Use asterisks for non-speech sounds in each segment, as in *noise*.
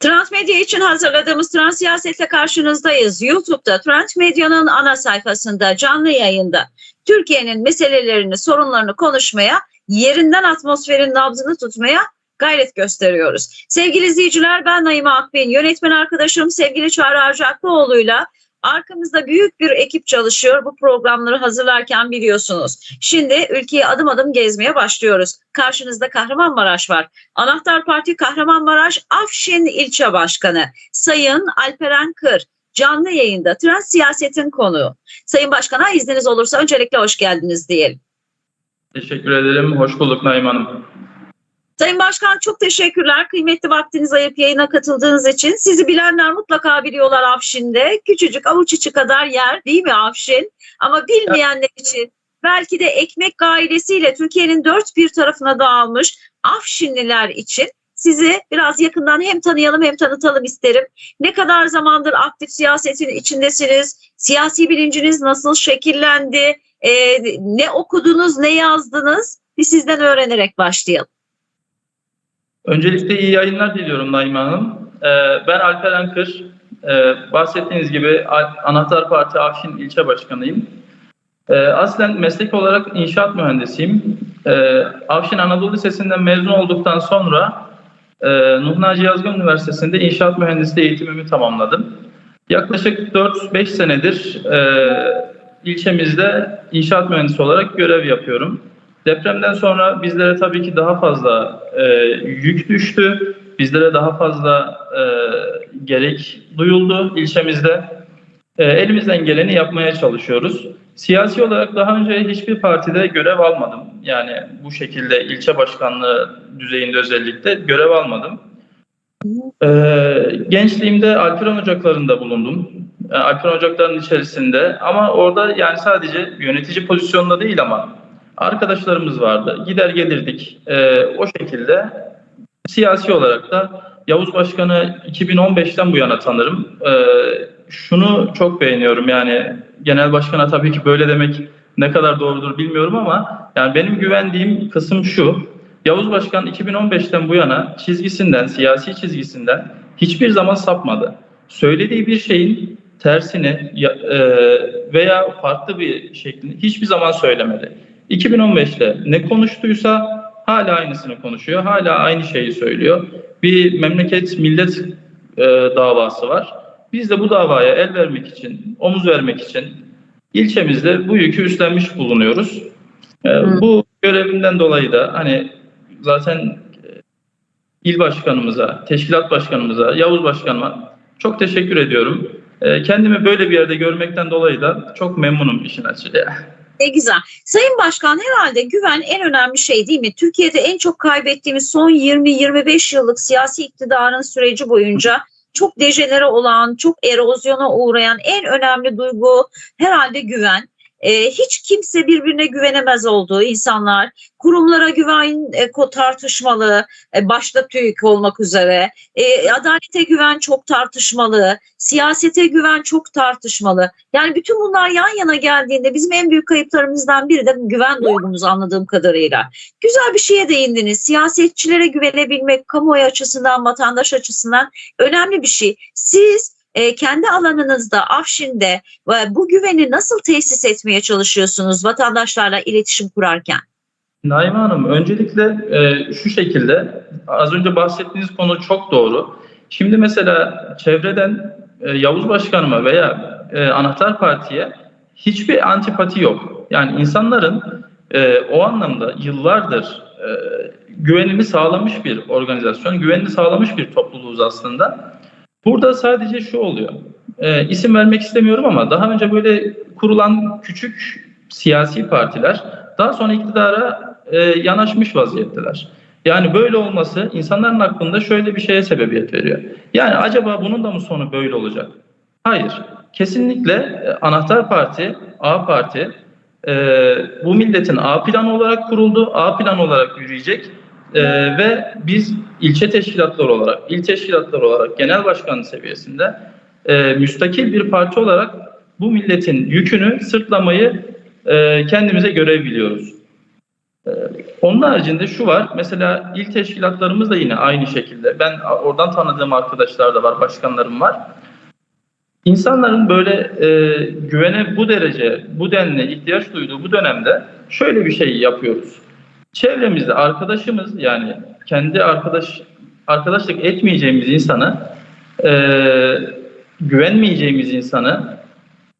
Transmedya için hazırladığımız Trans Siyaset'le karşınızdayız. YouTube'da Transmedya'nın ana sayfasında canlı yayında Türkiye'nin meselelerini, sorunlarını konuşmaya, yerinden atmosferin nabzını tutmaya gayret gösteriyoruz. Sevgili izleyiciler ben Naime Akbin, yönetmen arkadaşım sevgili Çağrı Arcaklıoğlu'yla arkamızda büyük bir ekip çalışıyor. Bu programları hazırlarken biliyorsunuz. Şimdi ülkeyi adım adım gezmeye başlıyoruz. Karşınızda Kahramanmaraş var. Anahtar Parti Kahramanmaraş Afşin İlçe Başkanı Sayın Alperen Kır canlı yayında trans siyasetin konuğu. Sayın Başkan'a izniniz olursa öncelikle hoş geldiniz diyelim. Teşekkür ederim. Hoş bulduk Naim Hanım. Sayın Başkan çok teşekkürler. Kıymetli vaktinizi ayırıp yayına katıldığınız için. Sizi bilenler mutlaka biliyorlar Afşin'de. Küçücük avuç içi kadar yer değil mi Afşin? Ama bilmeyenler için belki de ekmek ailesiyle Türkiye'nin dört bir tarafına dağılmış Afşinliler için sizi biraz yakından hem tanıyalım hem tanıtalım isterim. Ne kadar zamandır aktif siyasetin içindesiniz? Siyasi bilinciniz nasıl şekillendi? Ee, ne okudunuz, ne yazdınız? Bir sizden öğrenerek başlayalım. Öncelikle iyi yayınlar diliyorum Naim Hanım. Ee, ben Alperen Kır. Ee, bahsettiğiniz gibi Anahtar Parti Afşin İlçe Başkanıyım. Ee, aslen meslek olarak inşaat mühendisiyim. Ee, Afşin Anadolu Lisesi'nden mezun olduktan sonra e, Nuh Naci Yazgan Üniversitesi'nde inşaat mühendisliği eğitimimi tamamladım. Yaklaşık 4-5 senedir e, ilçemizde inşaat mühendisi olarak görev yapıyorum. Depremden sonra bizlere tabii ki daha fazla e, yük düştü. Bizlere daha fazla e, gerek duyuldu ilçemizde. E, elimizden geleni yapmaya çalışıyoruz. Siyasi olarak daha önce hiçbir partide görev almadım. Yani bu şekilde ilçe başkanlığı düzeyinde özellikle görev almadım. E, gençliğimde Alperen Ocakları'nda bulundum. E, Alperen Ocakları'nın içerisinde ama orada yani sadece yönetici pozisyonunda değil ama arkadaşlarımız vardı. Gider gelirdik. Ee, o şekilde siyasi olarak da Yavuz Başkan'ı 2015'ten bu yana tanırım. Ee, şunu çok beğeniyorum yani genel başkana tabii ki böyle demek ne kadar doğrudur bilmiyorum ama yani benim güvendiğim kısım şu. Yavuz Başkan 2015'ten bu yana çizgisinden, siyasi çizgisinden hiçbir zaman sapmadı. Söylediği bir şeyin tersini e, veya farklı bir şeklini hiçbir zaman söylemedi. 2015'te ne konuştuysa hala aynısını konuşuyor. Hala aynı şeyi söylüyor. Bir memleket millet e, davası var. Biz de bu davaya el vermek için, omuz vermek için ilçemizde bu yükü üstlenmiş bulunuyoruz. E, bu görevimden dolayı da hani zaten e, il başkanımıza, teşkilat başkanımıza, Yavuz başkanıma çok teşekkür ediyorum. E, kendimi böyle bir yerde görmekten dolayı da çok memnunum işin açığı. *laughs* Ne güzel. Sayın Başkan herhalde güven en önemli şey değil mi? Türkiye'de en çok kaybettiğimiz son 20-25 yıllık siyasi iktidarın süreci boyunca çok dejenere olan, çok erozyona uğrayan en önemli duygu herhalde güven. Ee, hiç kimse birbirine güvenemez olduğu insanlar, kurumlara güven e, tartışmalı, e, başta TÜİK olmak üzere, e, adalete güven çok tartışmalı, siyasete güven çok tartışmalı. Yani bütün bunlar yan yana geldiğinde bizim en büyük kayıplarımızdan biri de güven duygumuz anladığım kadarıyla. Güzel bir şeye değindiniz. Siyasetçilere güvenebilmek kamuoyu açısından, vatandaş açısından önemli bir şey. Siz e, kendi alanınızda, Afşin'de e, bu güveni nasıl tesis etmeye çalışıyorsunuz vatandaşlarla iletişim kurarken? Naime Hanım, öncelikle e, şu şekilde, az önce bahsettiğiniz konu çok doğru. Şimdi mesela çevreden e, Yavuz Başkanıma veya e, Anahtar Parti'ye hiçbir antipati yok. Yani insanların e, o anlamda yıllardır e, güvenini sağlamış bir organizasyon, güvenini sağlamış bir topluluğuz aslında. Burada sadece şu oluyor, e, isim vermek istemiyorum ama daha önce böyle kurulan küçük siyasi partiler daha sonra iktidara e, yanaşmış vaziyetteler. Yani böyle olması insanların aklında şöyle bir şeye sebebiyet veriyor. Yani acaba bunun da mı sonu böyle olacak? Hayır. Kesinlikle e, Anahtar Parti, A Parti e, bu milletin A planı olarak kuruldu, A planı olarak yürüyecek E, ve biz ilçe teşkilatları olarak, il teşkilatları olarak genel başkan seviyesinde e, müstakil bir parti olarak bu milletin yükünü sırtlamayı e, kendimize görev biliyoruz. Ee, Onun haricinde şu var. Mesela il teşkilatlarımız da yine aynı şekilde. Ben oradan tanıdığım arkadaşlar da var, başkanlarım var. İnsanların böyle e, güvene bu derece, bu denli ihtiyaç duyduğu bu dönemde şöyle bir şey yapıyoruz. Çevremizde arkadaşımız yani kendi arkadaş arkadaşlık etmeyeceğimiz insanı, e, güvenmeyeceğimiz insanı,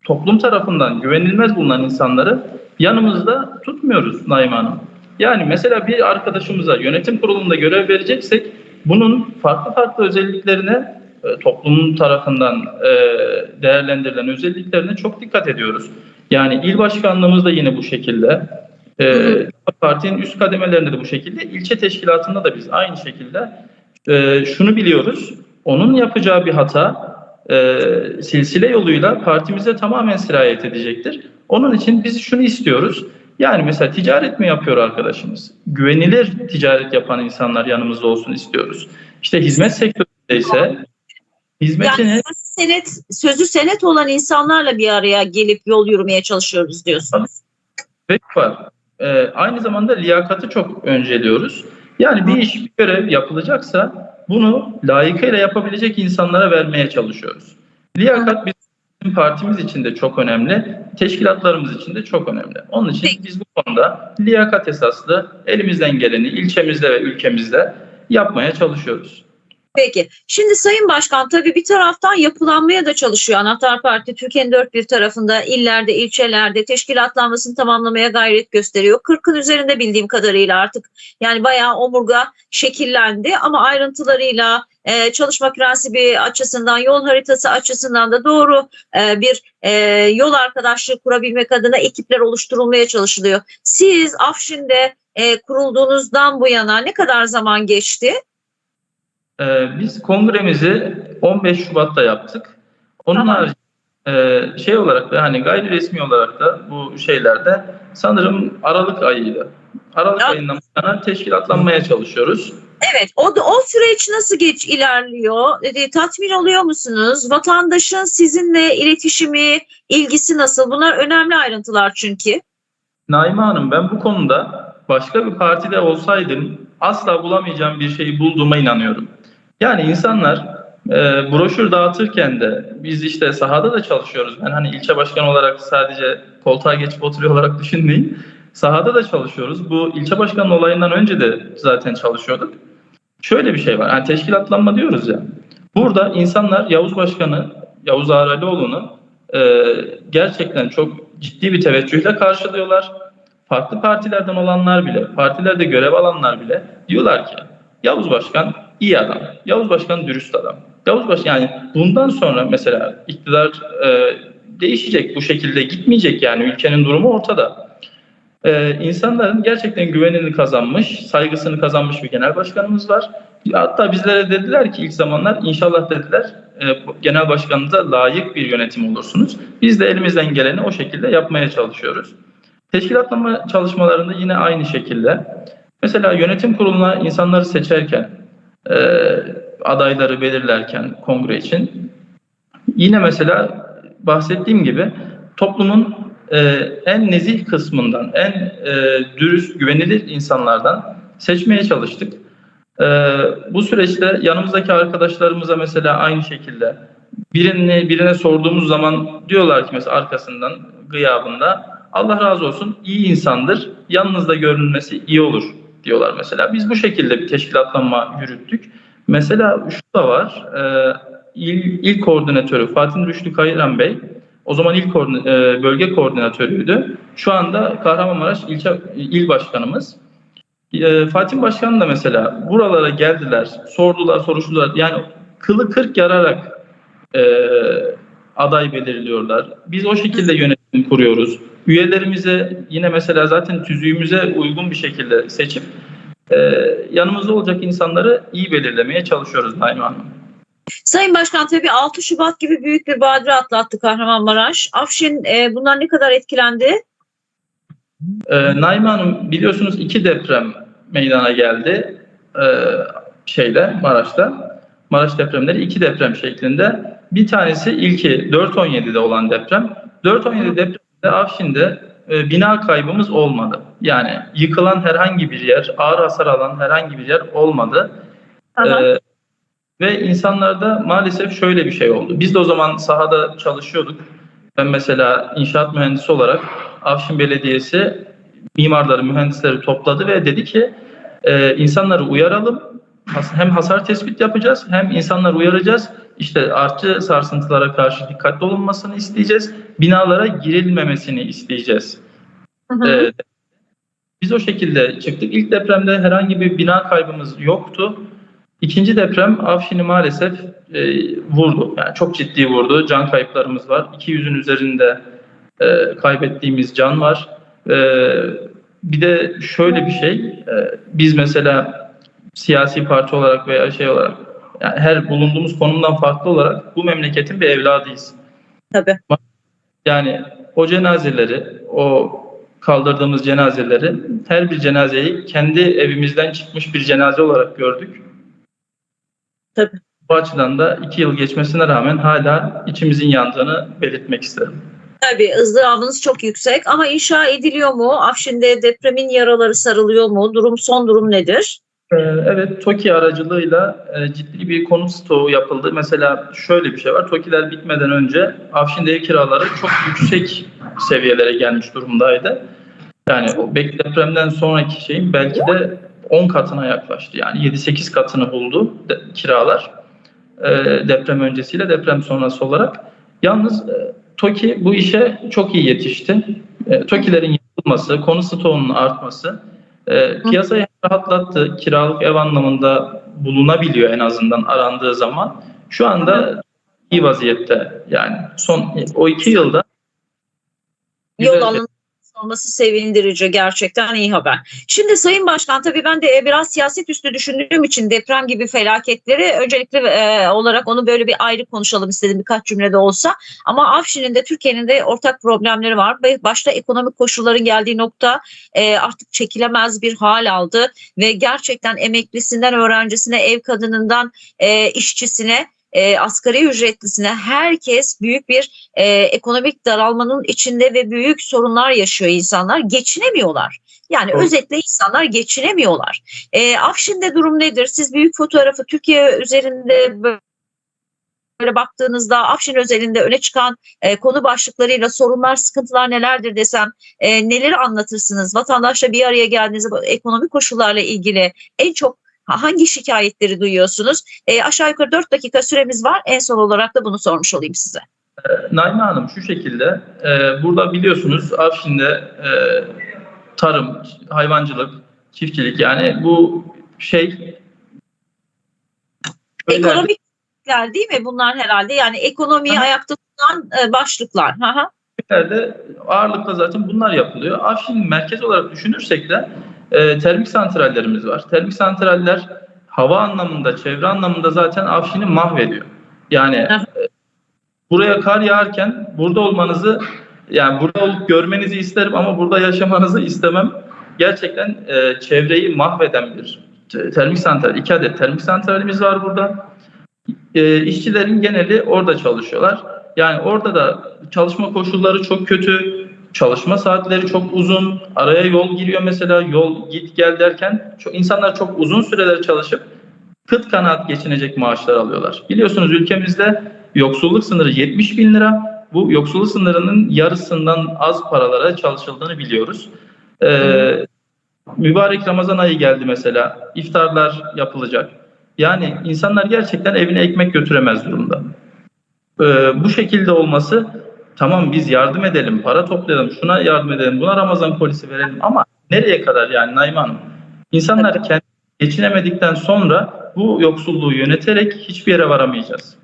toplum tarafından güvenilmez bulunan insanları yanımızda tutmuyoruz Naim Hanım. Yani mesela bir arkadaşımıza yönetim kurulunda görev vereceksek bunun farklı farklı özelliklerine e, toplumun tarafından e, değerlendirilen özelliklerine çok dikkat ediyoruz. Yani il başkanlığımız da yine bu şekilde. E, partinin üst kademelerinde de bu şekilde. ilçe teşkilatında da biz aynı şekilde e, şunu biliyoruz. Onun yapacağı bir hata e, silsile yoluyla partimize tamamen sirayet edecektir. Onun için biz şunu istiyoruz. Yani mesela ticaret mi yapıyor arkadaşımız? Güvenilir ticaret yapan insanlar yanımızda olsun istiyoruz. İşte hizmet sektöründe ise hizmetini Yani senet, sözü senet olan insanlarla bir araya gelip yol yürümeye çalışıyoruz diyorsunuz. Pek var. Ee, aynı zamanda liyakatı çok önceliyoruz. Yani bir iş, bir görev yapılacaksa bunu layıkıyla yapabilecek insanlara vermeye çalışıyoruz. Liyakat bizim partimiz için de çok önemli, teşkilatlarımız için de çok önemli. Onun için biz bu konuda liyakat esaslı elimizden geleni ilçemizde ve ülkemizde yapmaya çalışıyoruz. Peki. Şimdi Sayın Başkan tabii bir taraftan yapılanmaya da çalışıyor. Anahtar Parti Türkiye'nin dört bir tarafında illerde, ilçelerde teşkilatlanmasını tamamlamaya gayret gösteriyor. 40'ın üzerinde bildiğim kadarıyla artık yani bayağı omurga şekillendi ama ayrıntılarıyla e, çalışma prensibi açısından, yol haritası açısından da doğru e, bir e, yol arkadaşlığı kurabilmek adına ekipler oluşturulmaya çalışılıyor. Siz Afşin'de e, kurulduğunuzdan bu yana ne kadar zaman geçti? Ee, biz kongremizi 15 Şubat'ta yaptık. Onun Tamam. haricinde e, şey olarak da hani gayri resmi olarak da bu şeylerde sanırım Aralık ayıydı. Aralık Ya. ayından bu yana teşkilatlanmaya çalışıyoruz. Evet, o da o süreç nasıl geç ilerliyor? E, tatmin oluyor musunuz? Vatandaşın sizinle iletişimi, ilgisi nasıl? Bunlar önemli ayrıntılar çünkü. Naime Hanım ben bu konuda başka bir partide olsaydım asla bulamayacağım bir şeyi bulduğuma inanıyorum. Yani insanlar e, broşür dağıtırken de biz işte sahada da çalışıyoruz. Ben hani ilçe başkanı olarak sadece koltuğa geçip oturuyor olarak *laughs* düşünmeyin. Sahada da çalışıyoruz. Bu ilçe başkanı olayından önce de zaten çalışıyorduk. Şöyle bir şey var. Yani teşkilatlanma diyoruz ya. Burada insanlar Yavuz Başkanı, Yavuz Ağralioğlu'nu e, gerçekten çok ciddi bir teveccühle karşılıyorlar. Farklı partilerden olanlar bile, partilerde görev alanlar bile diyorlar ki Yavuz Başkan iyi adam, Yavuz Başkan dürüst adam. Yavuz Başkan yani bundan sonra mesela iktidar e, değişecek bu şekilde gitmeyecek yani ülkenin durumu ortada. Ee, insanların gerçekten güvenini kazanmış, saygısını kazanmış bir genel başkanımız var. Hatta bizlere dediler ki ilk zamanlar inşallah dediler e, genel başkanınıza layık bir yönetim olursunuz. Biz de elimizden geleni o şekilde yapmaya çalışıyoruz. Teşkilatlama çalışmalarında yine aynı şekilde. Mesela yönetim kuruluna insanları seçerken, e, adayları belirlerken kongre için. Yine mesela bahsettiğim gibi toplumun e, en nezih kısmından, en e, dürüst, güvenilir insanlardan seçmeye çalıştık. E, bu süreçte yanımızdaki arkadaşlarımıza mesela aynı şekilde birini birine sorduğumuz zaman diyorlar ki mesela arkasından gıyabında Allah razı olsun iyi insandır, yanınızda görünmesi iyi olur diyorlar mesela. Biz bu şekilde bir teşkilatlanma yürüttük. Mesela şu da var, e, il, il koordinatörü Fatih Rüştü Kayıran Bey, o zaman il koordin- e, bölge koordinatörüydü. Şu anda Kahramanmaraş ilçe il başkanımız. E, Fatih Başkan da mesela buralara geldiler, sordular, soruşturdular. Yani kılı kırk yararak e, aday belirliyorlar. Biz o şekilde yönetim kuruyoruz. Üyelerimize yine mesela zaten tüzüğümüze uygun bir şekilde seçip e, yanımızda olacak insanları iyi belirlemeye çalışıyoruz Naime Hanım. Sayın Başkan tabii 6 Şubat gibi büyük bir badire atlattı Kahramanmaraş. Afşin e, bundan ne kadar etkilendi? Ee, Naime Hanım biliyorsunuz iki deprem meydana geldi ee, şeyle Maraş'ta. Maraş depremleri iki deprem şeklinde. Bir tanesi ilki 4.17'de olan deprem. 4.17 depreminde Afşin'de e, bina kaybımız olmadı. Yani yıkılan herhangi bir yer, ağır hasar alan herhangi bir yer olmadı. Ee, ve insanlarda maalesef şöyle bir şey oldu. Biz de o zaman sahada çalışıyorduk. Ben mesela inşaat mühendisi olarak Afşin Belediyesi mimarları, mühendisleri topladı ve dedi ki e, insanları uyaralım. Hem hasar tespit yapacağız hem insanları uyaracağız. İşte artçı sarsıntılara karşı dikkatli olunmasını isteyeceğiz. Binalara girilmemesini isteyeceğiz. Hı hı. Ee, biz o şekilde çıktık. İlk depremde herhangi bir bina kaybımız yoktu. İkinci deprem Afşin'i maalesef e, vurdu. Yani çok ciddi vurdu. Can kayıplarımız var. 200'ün üzerinde e, kaybettiğimiz can var. E, bir de şöyle bir şey. e, biz mesela siyasi parti olarak veya şey olarak yani her bulunduğumuz konumdan farklı olarak bu memleketin bir evladıyız. Tabii. Yani o cenazeleri, o kaldırdığımız cenazeleri her bir cenazeyi kendi evimizden çıkmış bir cenaze olarak gördük. Tabii. Bu açıdan da iki yıl geçmesine rağmen hala içimizin yandığını belirtmek isterim. Tabii ızdırabınız çok yüksek ama inşa ediliyor mu? Afşin'de depremin yaraları sarılıyor mu? Durum son durum nedir? Ee, Evet, TOKİ aracılığıyla e, ciddi bir konut stoğu yapıldı. Mesela şöyle bir şey var. TOKİ'ler bitmeden önce Afşin'de ev kiraları çok *laughs* yüksek seviyelere gelmiş durumdaydı. Yani o depremden sonraki şeyin belki de 10 katına yaklaştı. Yani 7-8 katını buldu de- kiralar. E, deprem öncesiyle deprem sonrası olarak. Yalnız e, TOKİ bu işe çok iyi yetişti. TOKİ'lerin yapılması, konut stoğunun artması piyasayı rahatlattı. Kiralık ev anlamında bulunabiliyor en azından arandığı zaman. Şu anda iyi vaziyette. Yani son o iki yılda Yol Güzel. Olması sevindirici gerçekten iyi haber. Şimdi Sayın Başkan tabii ben de e, biraz siyaset üstü düşündüğüm için deprem gibi felaketleri öncelikli e, olarak onu böyle bir ayrı konuşalım istedim birkaç cümlede olsa. Ama Afşin'in de Türkiye'nin de ortak problemleri var. Başta ekonomik koşulların geldiği nokta e, artık çekilemez bir hal aldı ve gerçekten emeklisinden öğrencisine, ev kadınından e, işçisine e, asgari ücretlisine herkes büyük bir e, ekonomik daralmanın içinde ve büyük sorunlar yaşıyor insanlar. Geçinemiyorlar. Yani Doğru. özetle insanlar geçinemiyorlar. E, Afşin'de durum nedir? Siz büyük fotoğrafı Türkiye üzerinde böyle böyle baktığınızda Afşin özelinde öne çıkan e, konu başlıklarıyla sorunlar, sıkıntılar nelerdir desem e, neleri anlatırsınız? Vatandaşla bir araya geldiğinizde ekonomik koşullarla ilgili en çok hangi şikayetleri duyuyorsunuz? E, aşağı yukarı 4 dakika süremiz var. En son olarak da bunu sormuş olayım size. Naime Hanım şu şekilde e, burada biliyorsunuz Afşin'de e, tarım, hayvancılık, çiftçilik yani bu şey Şöyle- Ekonomikler değil mi bunlar herhalde? Yani ekonomiyi Hı. ayakta tutan e, başlıklar. Hı. Ülkelerde ağırlıkla zaten bunlar yapılıyor. Afşin merkez olarak düşünürsek de e, termik santrallerimiz var. Termik santraller hava anlamında, çevre anlamında zaten Afşin'i mahvediyor. Yani e, buraya kar yağarken burada olmanızı yani burada olup görmenizi isterim ama burada yaşamanızı istemem. Gerçekten e, çevreyi mahveden bir te- termik santral. İki adet termik santralimiz var burada. E, işçilerin geneli orada çalışıyorlar. Yani orada da çalışma koşulları çok kötü, çalışma saatleri çok uzun, araya yol giriyor mesela yol git gel derken çok, insanlar çok uzun süreler çalışıp kıt kanaat geçinecek maaşlar alıyorlar. Biliyorsunuz ülkemizde yoksulluk sınırı 70 bin lira. Bu yoksulluk sınırının yarısından az paralara çalışıldığını biliyoruz. Ee, mübarek Ramazan ayı geldi mesela. İftarlar yapılacak. Yani insanlar gerçekten evine ekmek götüremez durumda. Ee, bu şekilde olması tamam biz yardım edelim, para toplayalım, şuna yardım edelim, buna Ramazan polisi verelim ama nereye kadar yani Naime Hanım? İnsanlar kendi geçinemedikten sonra bu yoksulluğu yöneterek hiçbir yere varamayacağız.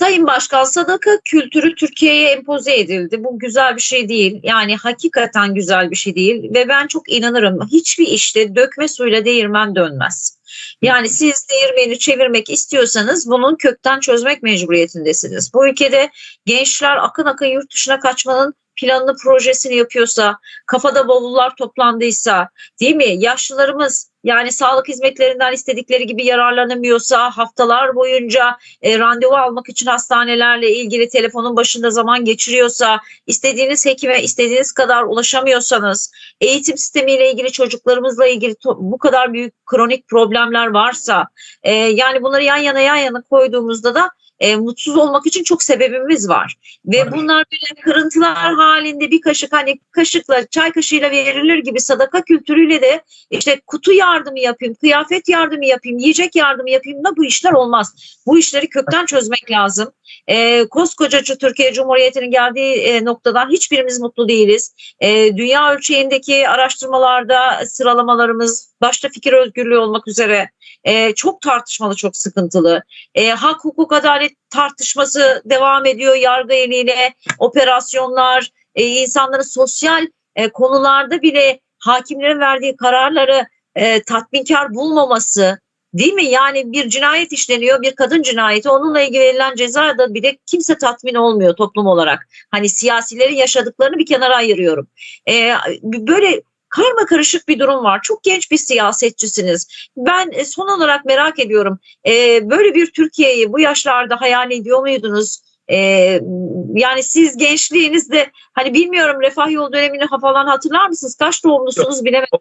Sayın Başkan sadaka kültürü Türkiye'ye empoze edildi. Bu güzel bir şey değil. Yani hakikaten güzel bir şey değil. Ve ben çok inanırım hiçbir işte dökme suyla değirmen dönmez. Yani siz değirmeni çevirmek istiyorsanız bunun kökten çözmek mecburiyetindesiniz. Bu ülkede gençler akın akın yurt dışına kaçmanın planını projesini yapıyorsa, kafada bavullar toplandıysa, değil mi? Yaşlılarımız yani sağlık hizmetlerinden istedikleri gibi yararlanamıyorsa haftalar boyunca e, randevu almak için hastanelerle ilgili telefonun başında zaman geçiriyorsa istediğiniz hekime istediğiniz kadar ulaşamıyorsanız eğitim sistemiyle ilgili çocuklarımızla ilgili bu kadar büyük kronik problemler varsa e, yani bunları yan yana yan yana koyduğumuzda da e, mutsuz olmak için çok sebebimiz var. Ve Tabii. bunlar böyle kırıntılar halinde bir kaşık hani kaşıkla çay kaşığıyla verilir gibi sadaka kültürüyle de işte kutu yardımı yapayım, kıyafet yardımı yapayım, yiyecek yardımı yapayım da bu işler olmaz. Bu işleri kökten çözmek lazım. E, koskoca Türkiye Cumhuriyeti'nin geldiği e, noktadan hiçbirimiz mutlu değiliz. E, dünya ölçeğindeki araştırmalarda sıralamalarımız başta fikir özgürlüğü olmak üzere e, çok tartışmalı, çok sıkıntılı. E, hak, hukuk, adalet tartışması devam ediyor yargı eliyle, operasyonlar, e, insanların sosyal e, konularda bile hakimlerin verdiği kararları e, tatminkar bulmaması, değil mi? Yani bir cinayet işleniyor, bir kadın cinayeti, onunla ilgili verilen ceza da bile kimse tatmin olmuyor toplum olarak. Hani siyasilerin yaşadıklarını bir kenara ayırıyorum. E, böyle karma karışık bir durum var. Çok genç bir siyasetçisiniz. Ben e, son olarak merak ediyorum. E, böyle bir Türkiye'yi bu yaşlarda hayal ediyor muydunuz? E, yani siz gençliğinizde hani bilmiyorum refah yol dönemini falan hatırlar mısınız? Kaç doğumlusunuz bilemedim.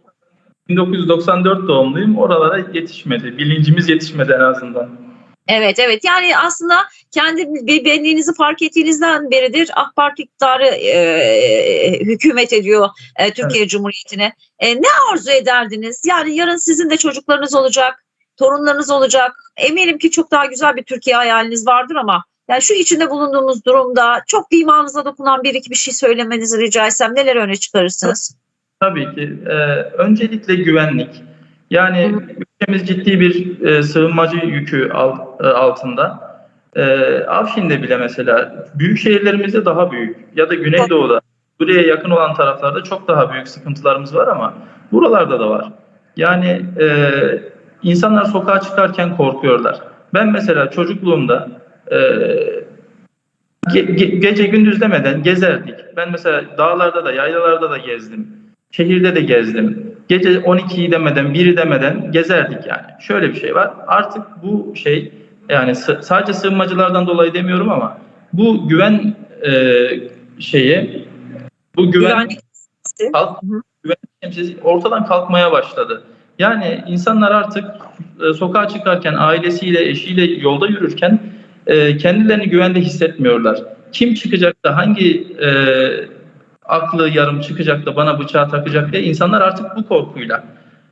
1994 doğumluyum. Oralara yetişmedi. Bilincimiz yetişmedi en azından. Evet evet yani aslında kendi benliğinizi fark ettiğinizden beridir AK Parti iktidarı e, hükümet ediyor e, Türkiye Cumhuriyeti'ne. E, ne arzu ederdiniz? Yani yarın sizin de çocuklarınız olacak, torunlarınız olacak. Eminim ki çok daha güzel bir Türkiye hayaliniz vardır ama yani şu içinde bulunduğumuz durumda çok imanınıza dokunan bir iki bir şey söylemenizi rica etsem neler öne çıkarırsınız? Tabii ki. Ee, öncelikle güvenlik. Yani ülkemiz ciddi bir e, sığınmacı yükü alt- e, altında. E, Afşin'de bile mesela büyük şehirlerimizde daha büyük ya da Güneydoğu'da buraya yakın olan taraflarda çok daha büyük sıkıntılarımız var ama buralarda da var. Yani e, insanlar sokağa çıkarken korkuyorlar. Ben mesela çocukluğumda e, ge- ge- gece gündüz demeden gezerdik. Ben mesela dağlarda da yaylalarda da gezdim. Şehirde de gezdim. Gece 12'yi demeden, 1'i demeden gezerdik yani. Şöyle bir şey var. Artık bu şey yani sadece sığınmacılardan dolayı demiyorum ama bu güven e, şeyi bu güven Güvenlik kalk, güvenlik ortadan kalkmaya başladı. Yani insanlar artık e, sokağa çıkarken ailesiyle, eşiyle yolda yürürken e, kendilerini güvende hissetmiyorlar. Kim çıkacak da hangi e, aklı yarım çıkacak da bana bıçağı takacak diye insanlar artık bu korkuyla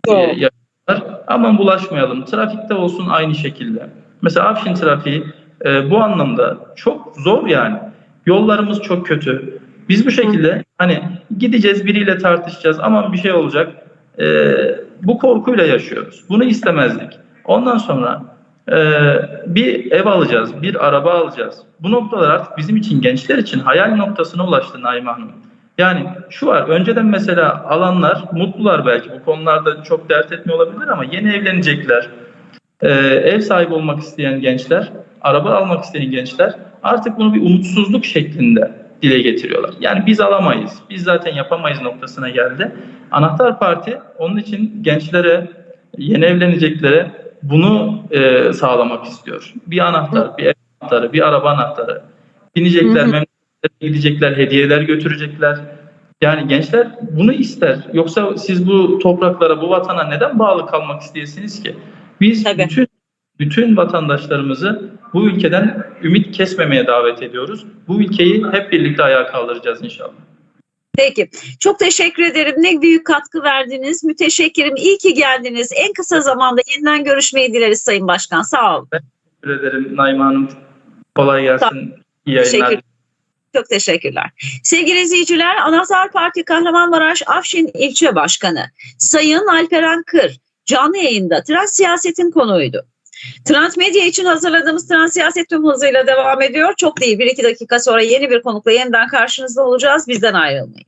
e, Doğru. yaşıyorlar. Aman bulaşmayalım. Trafikte olsun aynı şekilde. Mesela Afşin trafiği e, bu anlamda çok zor yani. Yollarımız çok kötü. Biz bu şekilde hani gideceğiz biriyle tartışacağız aman bir şey olacak. E, bu korkuyla yaşıyoruz. Bunu istemezdik. Ondan sonra e, bir ev alacağız, bir araba alacağız. Bu noktalar artık bizim için gençler için hayal noktasına ulaştı Naime Hanım. Yani şu var önceden mesela alanlar mutlular belki bu konularda çok dert etmiyor olabilir ama yeni evlenecekler. e, ev sahibi olmak isteyen gençler, araba almak isteyen gençler artık bunu bir umutsuzluk şeklinde dile getiriyorlar. Yani biz alamayız, biz zaten yapamayız noktasına geldi. Anahtar Parti onun için gençlere, yeni evleneceklere bunu e, sağlamak istiyor. Bir anahtar, bir ev anahtarı, bir araba anahtarı. Binecekler, gidecekler, hediyeler götürecekler. Yani gençler bunu ister. Yoksa siz bu topraklara, bu vatana neden bağlı kalmak isteyesiniz ki? Biz Tabii. bütün bütün vatandaşlarımızı bu ülkeden ümit kesmemeye davet ediyoruz. Bu ülkeyi hep birlikte ayağa kaldıracağız inşallah. Peki. Çok teşekkür ederim. Ne büyük katkı verdiniz. Müteşekkirim. İyi ki geldiniz. En kısa zamanda yeniden görüşmeyi dileriz Sayın Başkan. Sağ olun. Teşekkür ederim Naime Hanım. Kolay gelsin. İyi yayınlar. Teşekkür Çok teşekkürler. Sevgili izleyiciler, Anahtar Parti Kahramanmaraş Afşin İlçe Başkanı Sayın Alperen Kır canlı yayında Trans Siyaset'in konuğuydu. Trend Medya için hazırladığımız Trans Siyaset tüm hızıyla devam ediyor. Çok değil, bir iki dakika sonra yeni bir konukla yeniden karşınızda olacağız. Bizden ayrılmayın.